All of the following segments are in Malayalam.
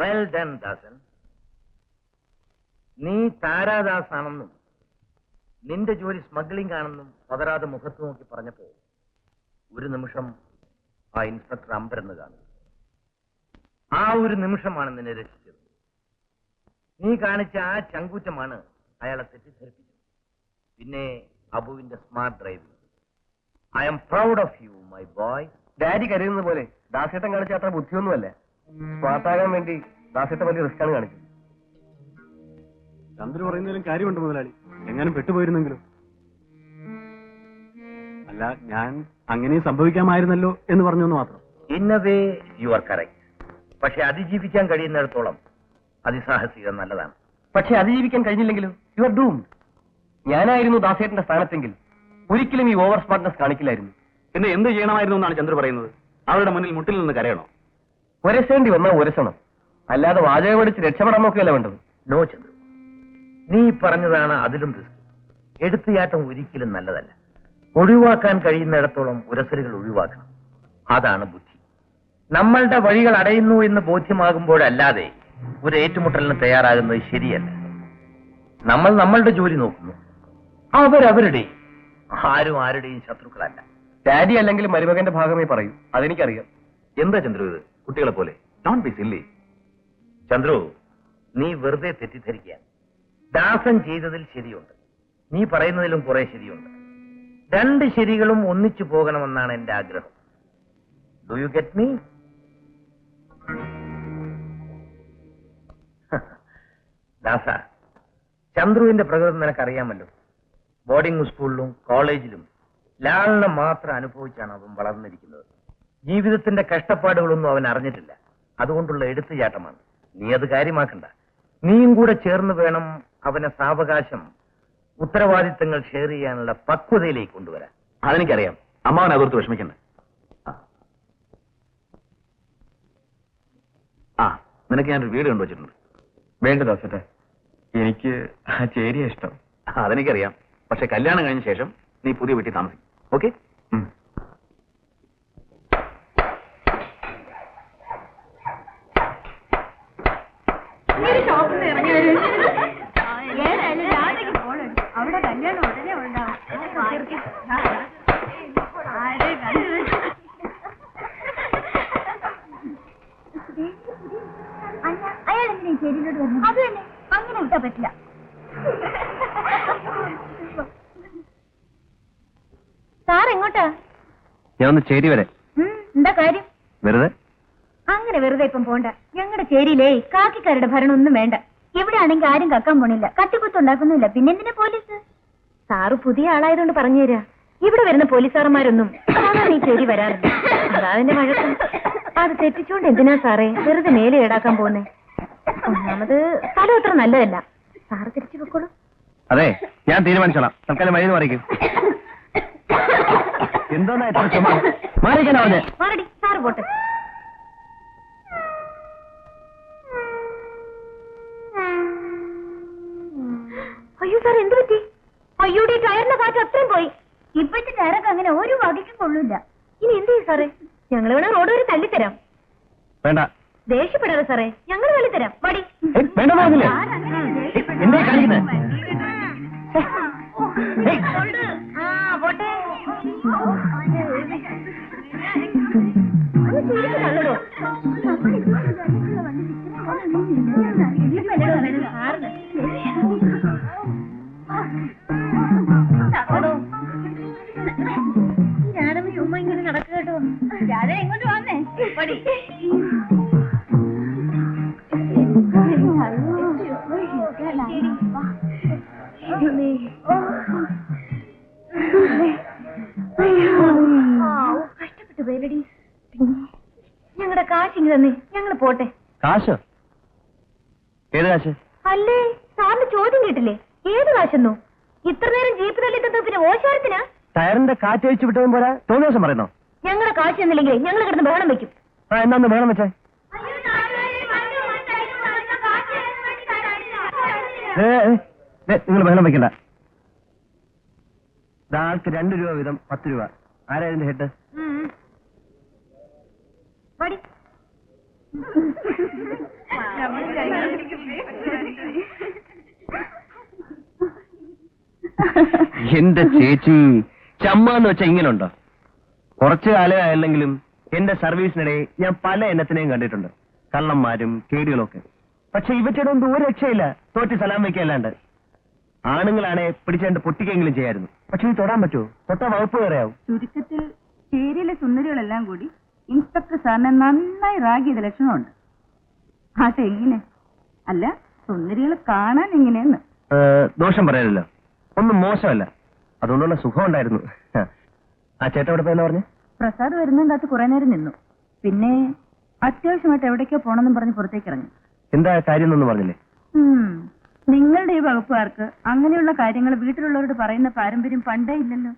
വെൽ ഡൺ ദാസൻ. നീ താരാദാസ് ആണെന്നും നിന്റെ ജോലി സ്മഗ്ലിംഗ് ആണെന്നും പതരാതെ മുഖത്ത് നോക്കി പറഞ്ഞപ്പോ ഒരു നിമിഷം ആ ഇൻസ്പെക്ടർ അമ്പരന്ന് കാണും ആ ഒരു നിമിഷമാണ് നിന്നെ രക്ഷിച്ചത്. നീ കാണിച്ച ആ ചങ്കൂറ്റമാണ് അയാളെ തെറ്റിദ്ധരിപ്പിച്ചത്. പിന്നെ അബുവിന്റെ smart driving. I'm proud of you my boy daddy കരുതുന്ന പോലെ ദാസേട്ടൻ കാണിച്ച അത്ര ബുദ്ധിയൊന്നുമല്ല. സ്മാർട്ടാകാൻ വേണ്ടി ദാസേട്ട വലിയ റിസ്ക് ആണ് കാണിച്ചത്. ചന്ദ്ര പറയുന്നതിലും കാര്യമുണ്ട് മുതലാളി. എങ്ങനെ പെട്ടുപോയിരുന്നെങ്കിലും? അല്ല ഞാൻ അങ്ങനെ സംഭവിക്കാമായിരുന്നല്ലോ എന്ന് പറഞ്ഞു എന്ന് മാത്രം. വേ യു ആർ കറക്റ്റ് പക്ഷെ അതിജീവിക്കാൻ കഴിയുന്നിടത്തോളം അതിസാഹസികം നല്ലതാണ്. പക്ഷെ അതിജീവിക്കാൻ കഴിഞ്ഞില്ലെങ്കിലും? യു ആർ ഡൂം ഞാനായിരുന്നു ദാസേട്ടന്റെ സ്ഥാനത്തെങ്കിൽ ഒരിക്കലും ഈ ഓവർ സ്മാർട്ട്നെസ് കാണിക്കില്ലായിരുന്നു. പിന്നെ എന്ത് ചെയ്യണമായിരുന്നു എന്നാണ് ചന്ദ്ര പറയുന്നത്? അവരുടെ മുന്നിൽ മുട്ടിൽ നിന്ന് കരയണോ? ഉരസേണ്ടി വന്നാൽ ഉരസണം. അല്ലാതെ വാചകം പഠിച്ച് രക്ഷപ്പെടാൻ നോക്കുകയല്ല വേണ്ടത്. നോ ചന്ദ്രു. നീ പറഞ്ഞതാണ് അതിലും റിസ്ക്. എടുത്തുചാട്ടം ഒരിക്കലും നല്ലതല്ല. ഒഴിവാക്കാൻ കഴിയുന്നിടത്തോളം ഉരസലുകൾ ഒഴിവാക്കണം. അതാണ് ബുദ്ധി. നമ്മളുടെ വഴികൾ അടയുന്നു എന്ന് ബോധ്യമാകുമ്പോഴല്ലാതെ ഒരു ഏറ്റുമുട്ടലിന് തയ്യാറാകുന്നത് ശരിയല്ല. നമ്മൾ നമ്മളുടെ ജോലി നോക്കുന്നു. അവരവരുടെയും ആരും ആരുടെയും ശത്രുക്കളല്ല. ഡാഡി അല്ലെങ്കിൽ മരുമകന്റെ ഭാഗമേ പറയൂ. അതെനിക്കറിയാം. എന്താ ചന്ദ്രു ഇത്? കുട്ടികളെ പോലെ. നോൺ ബി സില്ലി ചന്ദ്രു നീ വെറുതെ തെറ്റിദ്ധരിക്കുക. ദാസൻ ചെയ്തതിൽ ശരിയുണ്ട്. നീ പറയുന്നതിലും കുറെ ശരിയുണ്ട്. രണ്ട് ശരികളും ഒന്നിച്ചു പോകണമെന്നാണ് എന്റെ ആഗ്രഹം. ഡു യു ഗെറ്റ് മീ ദാസ ചന്ദ്രുവിന്റെ പ്രകൃതം നിനക്കറിയാമല്ലോ. ബോർഡിംഗ് സ്കൂളിലും കോളേജിലും ലാളിനെ മാത്രം അനുഭവിച്ചാണ് അവൻ വളർന്നിരിക്കുന്നത്. ജീവിതത്തിന്റെ കഷ്ടപ്പാടുകളൊന്നും അവൻ അറിഞ്ഞിട്ടില്ല. അതുകൊണ്ടുള്ള എടുത്തുചാട്ടമാണ്. നീ അത് കാര്യമാക്കണ്ട. നീയും കൂടെ ചേർന്ന് വേണം അവനെ സാവകാശം ഉത്തരവാദിത്തങ്ങൾ ഷെയർ ചെയ്യാനുള്ള പക്വതയിലേക്ക് കൊണ്ടുവരാൻ. അതെനിക്കറിയാം. അമ്മാവൻ അതോർത്ത് വിഷമിക്കണ്ട. ആ നിനക്ക് ഞാനൊരു വീട് കണ്ടുവച്ചിട്ടുണ്ട്. വേണ്ട ദാസേട്ടെ എനിക്ക് ആ ചേരിയ ഇഷ്ടം. അതെനിക്കറിയാം. പക്ഷെ കല്യാണം കഴിഞ്ഞ ശേഷം നീ പുതിയ വീട്ടിൽ താമസിക്കും. ഓക്കെ? അയാൾ എങ്ങനെ ചേരിയിലോട്ട് വരുന്നത് അത് തന്നെ അങ്ങനെ വിട്ടാ പറ്റില്ല സാർ എങ്ങോട്ടാ ഞാൻ ഒന്ന് ചേരി വരെ. എന്താ കാര്യം? വെറുതെ? അങ്ങനെ വെറുതെ ഇപ്പം പോണ്ട. ഞങ്ങളുടെ ചേരിയിലേ കാക്കിക്കാരുടെ ഭരണം ഒന്നും വേണ്ട. ഇവിടെ ആണെങ്കിൽ ആരും കക്കാൻ പോണില്ല. കട്ടിക്കുത്തുണ്ടാക്കുന്നില്ല പിന്നെന്തിനാ പോലീസ്? സാറ് പുതിയ ആളായതുകൊണ്ട് പറഞ്ഞു തരാ. ഇവിടെ വരുന്ന പോലീസുകാരന്മാരൊന്നും സാധാരണ ഈ ചേരി വരാറില്ല. അതാവിന്റെ വഴക്കം. അത് തെറ്റിച്ചുകൊണ്ട് എന്തിനാ സാറേ? വെറുതെ മേലെ ഈടാക്കാൻ പോകുന്നേ ഒന്നാമത് സ്ഥലം അത്ര നല്ലതല്ല. സാറ് തിരിച്ചു വെക്കോളൂ അതെ ഞാൻ തീരുമാനിച്ചോളാം. തൽക്കാലം വഴി മാറിക്കും. എന്തോന്നാ ചുമ? മാറടി സാറ് പോട്ടെ. അയ്യോടെ ടയറിന്റെ കാറ്റ് അത്രയും പോയി. ഇപ്പോഴത്തെ ടയറൊക്കെ അങ്ങനെ ഒരു വകയ്ക്കും കൊള്ളില്ല. ഇനി എന്ത് ചെയ്യും സാറേ? ഞങ്ങൾ വേണേ റോഡ് വരെ തള്ളിത്തരാം. വേണ്ട. ദേഷ്യപ്പെടാതെ സാറേ ഞങ്ങൾ തള്ളിത്തരാം. മടി വേണ്ട കഷ്ടപ്പെട്ടു ഞങ്ങളുടെ ഞങ്ങളുടെ കാശിങ് തന്നെ. ഞങ്ങൾ പോട്ടെ. കാശ്? ഏത് കാശ്? അല്ലേ? സാറിന് ചോദ്യം കേട്ടില്ലേ? ഏത് കാശെന്നോ? ഇത്ര നേരം ജീപ്പ് തള്ളിത്തത് പിന്നെ ഓശാരത്തിനാ ടയറിന്റെ കാറ്റ് ഒഴിച്ചു വിട്ടതും പോലെ തോന്നിയ ദിവസം പറയുന്നോ? ഞങ്ങളുടെ കാശ് എന്നില്ലെങ്കിൽ ഞങ്ങൾ കിടന്ന് ബഹളം വെക്കും. ആ എന്നാന്ന് വേണം വെച്ചേ. നിങ്ങൾ ബഹളം വെക്കണ്ട. ആൾക്ക് രണ്ട് രൂപ വീതം പത്ത് രൂപ. ആരായിരുന്നു ഹെഡ്? പടി. എന്റെ ചേച്ചി ചമ്മ എന്ന് വെച്ചാ ഇങ്ങനുണ്ടോ? കുറച്ചു കാലമായല്ലെങ്കിലും എന്റെ സർവീസിനിടെ ഞാൻ പല എണ്ണത്തിനെയും കണ്ടിട്ടുണ്ട്. കള്ളന്മാരും കേടികളൊക്കെ. പക്ഷെ ഇവറ്റയുടെ ഒന്നും ഒരു രക്ഷയില്ല. തോറ്റ് സലാം വെക്കല്ലാണ്ട് ആണുങ്ങളാണെ പിടിച്ചാണ്ട് പൊട്ടിക്കെങ്കിലും ചെയ്യായിരുന്നു. പക്ഷെ ഇത് തൊടാൻ പറ്റുമോ? തൊട്ട വകുപ്പ് കയറിയാവും ചുരുക്കത്തിൽ ചേരിയിലെ സുന്ദരികളെല്ലാം കൂടി ഇൻസ്പെക്ടർ സാറിനെ നന്നായി റാഗിയത് ലക്ഷണമുണ്ട്. ആട്ടെ എങ്ങനെ അല്ല സുന്ദരികൾ കാണാൻ എങ്ങനെയെന്ന്. ദോഷം പറയാനല്ലോ. ഒന്നും മോശമല്ല. അതുകൊണ്ടുള്ള സുഖം ഉണ്ടായിരുന്നു. ആ ചേട്ടൻ എവിടെ പോയെന്ന് പറഞ്ഞു? പ്രസാദ് വരുന്നതിനകത്ത് കുറെ നേരം നിന്നു. പിന്നെ അത്യാവശ്യമായിട്ട് എവിടേക്കോ പോണെന്നും പറഞ്ഞ് പുറത്തേക്ക് ഇറങ്ങി. എന്താ കാര്യം എന്നൊന്നും പറഞ്ഞില്ലേ? നിങ്ങളുടെ ഈ വകുപ്പുകാർക്ക് അങ്ങനെയുള്ള കാര്യങ്ങൾ വീട്ടിലുള്ളവരോട് പറയുന്ന പാരമ്പര്യം പണ്ടേ ഇല്ലല്ലോ.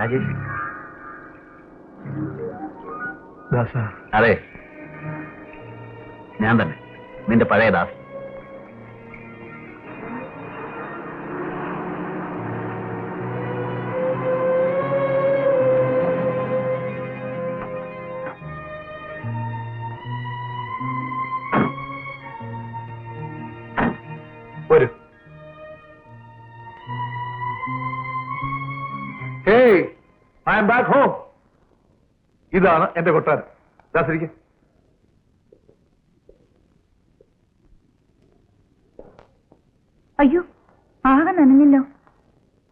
രാജേഷ്. ദാസ. അതെ. ഞാൻ തന്നെ. നിന്റെ പഴയ ദാസ് എം ബാക്ക് ഹോം ഇതാണ് എന്റെ കൊട്ടാരം. ദാസരിക്ക അയ്യോ ആകെ നനഞ്ഞല്ലോ.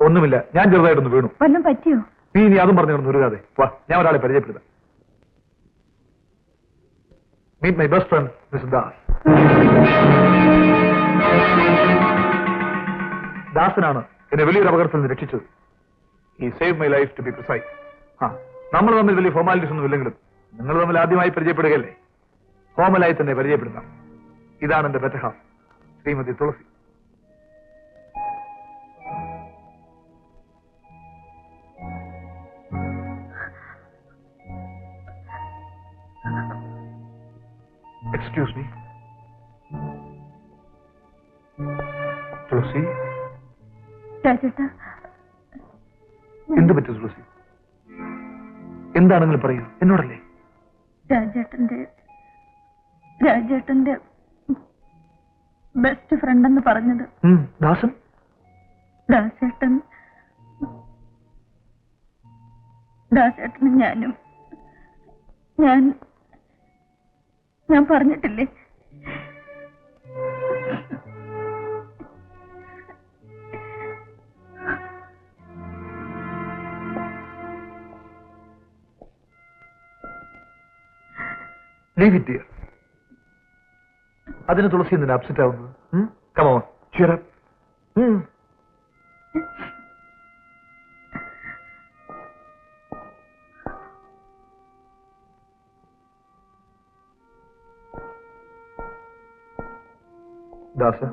ഒന്നുമില്ല ഞാൻ ചെറുതായിട്ടൊന്ന് വീണു. വല്ലതും പറ്റിയോ? നീ ഇനി അതും പറഞ്ഞു കിടന്നു ഒരുകാതെ വാ ഞാൻ ഒരാളെ പരിചയപ്പെടുത്താം. Meet my best friend Miss Das ദാസനാണ് എന്നെ വലിയൊരു അപകടത്തിൽ നിന്ന് രക്ഷിച്ചത്. നമ്മൾ തമ്മിൽ വലിയ ഫോർമാലിറ്റീസ് ഒന്നും ഇല്ലെങ്കിലും നിങ്ങൾ തമ്മിൽ ആദ്യമായി പരിചയപ്പെടുകയല്ലേ? ഫോർമലായി തന്നെ പരിചയപ്പെടുത്താം. ഇതാണ് എന്റെ better half Shrimati Thulasi. Excuse me Thulasi? എന്ത് പറ്റും തുളസി എന്താണെങ്കിലും പറയൂ. എന്നോടല്ലേ? രാജേട്ടന്റെ രാജേട്ടന്റെ ബെസ്റ്റ് ഫ്രണ്ട് എന്ന് പറഞ്ഞത്. ദാസൻ? ദാസേട്ടൻ. ദാസേട്ടനും ഞാനും. ഞാൻ ഞാൻ പറഞ്ഞിട്ടില്ലേ? ലീവ് ഇറ്റ് ഡിയർ അതിന് തുളസി എന്തിനാ അപ്സെറ്റ് ആവുന്നത്? Come on up. ഉം. ദാസ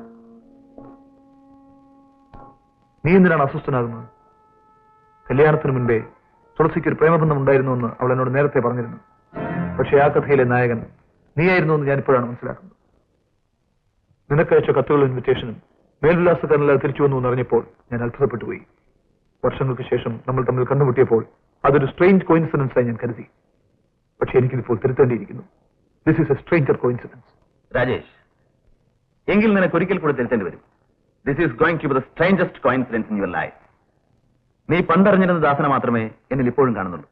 നീ എന്തിനാണ് അസ്വസ്ഥനാകുന്നത്? കല്യാണത്തിന് മുൻപേ തുളസിക്ക് ഒരു പ്രേമബന്ധം ഉണ്ടായിരുന്നു എന്ന് അവൾ എന്നോട് നേരത്തെ പറഞ്ഞിരുന്നു. പക്ഷേ ആ കഥയിലെ നായകൻ നീയായിരുന്നു എന്ന് ഞാൻ ഇപ്പോഴാണ് മനസ്സിലാക്കുന്നത് നിനക്കയച്ച കത്തുകളും ഇൻവിറ്റേഷനും മേൽവിലാസക്കാരനല്ലാതെ തിരിച്ചു വന്നു എന്ന് അറിഞ്ഞപ്പോൾ ഞാൻ അത്ഭുതപ്പെട്ടു പോയി. വർഷങ്ങൾക്ക് ശേഷം നമ്മൾ തമ്മിൽ കണ്ടുമുട്ടിയപ്പോൾ അതൊരു സ്ട്രെയിഞ്ച് കോയിൻസിഡൻസ് ആയി ഞാൻ കരുതി. പക്ഷെ എനിക്കിതിപ്പോൾ തിരുത്തേണ്ടിയിരിക്കുന്നു. This is a stranger coincidence Rajesh എങ്കിൽ നിനക്ക് ഒരിക്കൽ കൂടെ തിരുത്തേണ്ടി വരും. This is going to be the strangest coincidence in your life നീ പണ്ടറിഞ്ഞിരുന്ന ദാസന മാത്രമേ എന്നിൽ ഇപ്പോഴും കാണുന്നുള്ളൂ.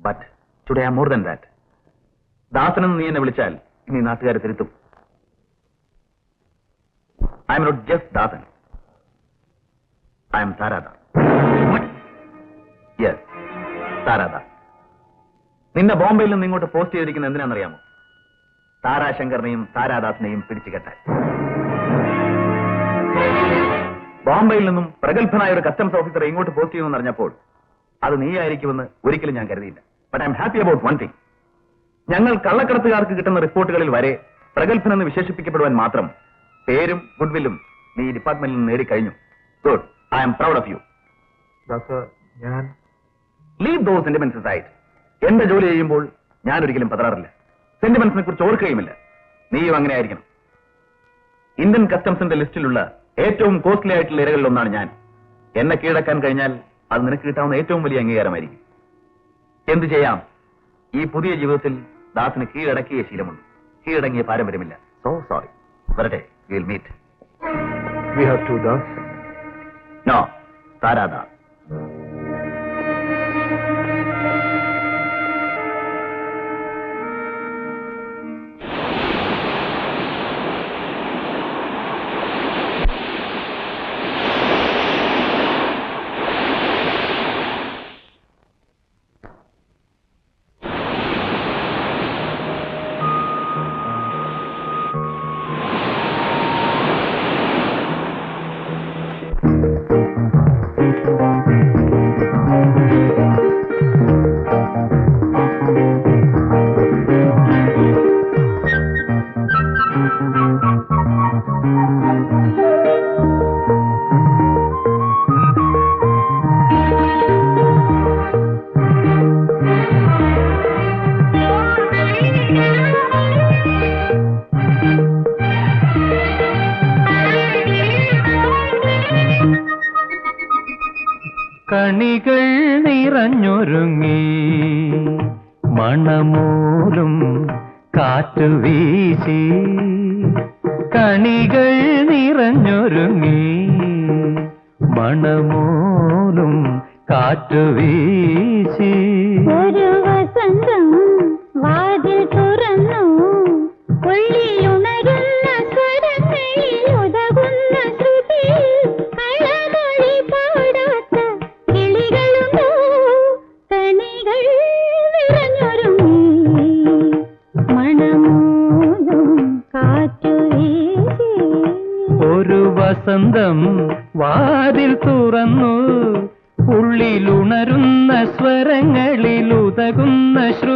ബട്ട് ടുഡേ ആ മോർ ദൻ ദാറ്റ് ദാസനെന്ന് നീ എന്നെ വിളിച്ചാൽ നീ നാട്ടുകാരെ തിരുത്തും. I'm not just Dasan. I'm Taradas yes Taradas നിന്നെ ബോംബെയിൽ നിന്ന് ഇങ്ങോട്ട് പോസ്റ്റ് ചെയ്തിരിക്കുന്ന എന്തിനാണെന്നറിയാമോ? താരാശങ്കറിനെയും താരാദാസിനെയും പിടിച്ചു കെട്ടാൻ. ബോംബെയിൽ നിന്നും പ്രഗത്ഭനായ ഒരു കസ്റ്റംസ് ഓഫീസറെ ഇങ്ങോട്ട് പോസ്റ്റ് ചെയ്യുമെന്ന് അറിഞ്ഞപ്പോൾ അത് നീയായിരിക്കുമെന്ന് ഒരിക്കലും ഞാൻ കരുതിയില്ല. But I'm happy about one thing ഞങ്ങൾ കള്ളക്കടത്തുകാർക്ക് കിട്ടുന്ന റിപ്പോർട്ടുകളിൽ വരെ പ്രഗത്ഭനെന്ന് വിശേഷിപ്പിക്കപ്പെടുവാൻ മാത്രം പേരും ഗുഡ്വില്ലും നീ ഡിപ്പാർട്ട്മെന്റിൽ നിന്ന് നേടിക്കഴിഞ്ഞു. Good I am proud of you ഞാൻ ലീവ് ദോ സെന്റിമെന്റ്സ് സൈഡ് എന്റെ ജോലി ചെയ്യുമ്പോൾ ഞാൻ ഒരിക്കലും പതറാറില്ല. സെന്റിമെന്റ്സിനെ കുറിച്ച് ഓർക്കുകയുമില്ല. നീയും അങ്ങനെ ആയിരിക്കണം ഇന്ത്യൻ കസ്റ്റംസിന്റെ ലിസ്റ്റിലുള്ള ഏറ്റവും കോസ്റ്റ്ലി ആയിട്ടുള്ള ഇരകളിൽ ഒന്നാണ് ഞാൻ. എന്നെ കീഴടക്കാൻ കഴിഞ്ഞാൽ അത് നിനക്ക് കിട്ടാവുന്ന ഏറ്റവും വലിയ അംഗീകാരമായിരിക്കും. എന്തു ചെയ്യാം? ഈ പുതിയ ജീവിതത്തിൽ ദാസിന് കീഴടക്കിയ ശീലമുണ്ട്. കീഴടങ്ങിയ പാരമ്പര്യമില്ല. സോ സോറി വരട്ടെ will meet we have to Das no Taradas നിറഞ്ഞൊരുങ്ങി. മണമൂലും കാറ്റു വീശി. കണികൾ നിറഞ്ഞൊരുങ്ങി. മണമൂലും കാറ്റു വീശി. ഒരു വസന്തം വസന്തം വാതിൽ തുറന്നു. ഉള്ളിലുണരുന്ന സ്വരങ്ങളിൽ ഉതകുന്ന ശ്രുതിയിൽ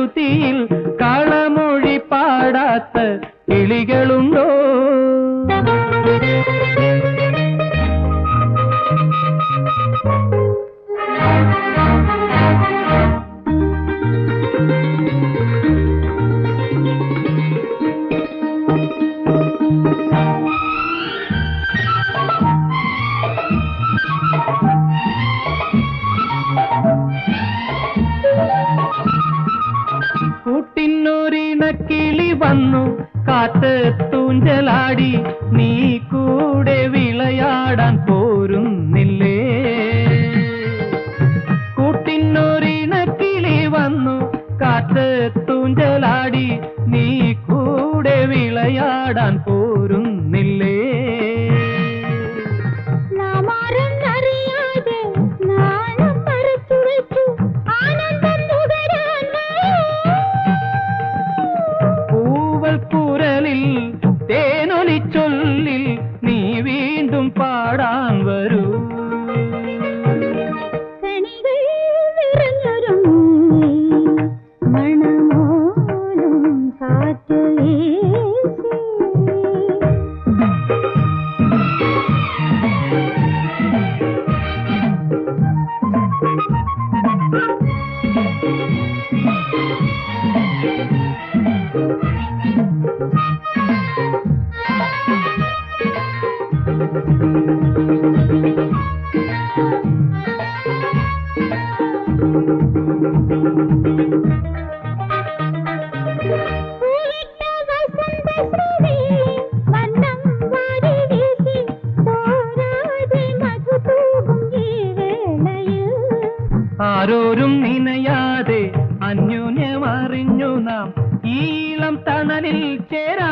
ആരോരും നിനയാതെ അന്യോന്യമറിഞ്ഞു നാം. ഈളം തണലിൽ ചേരാ.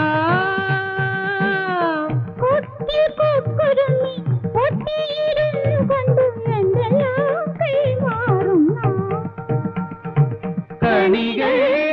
കണികേ കണികൾ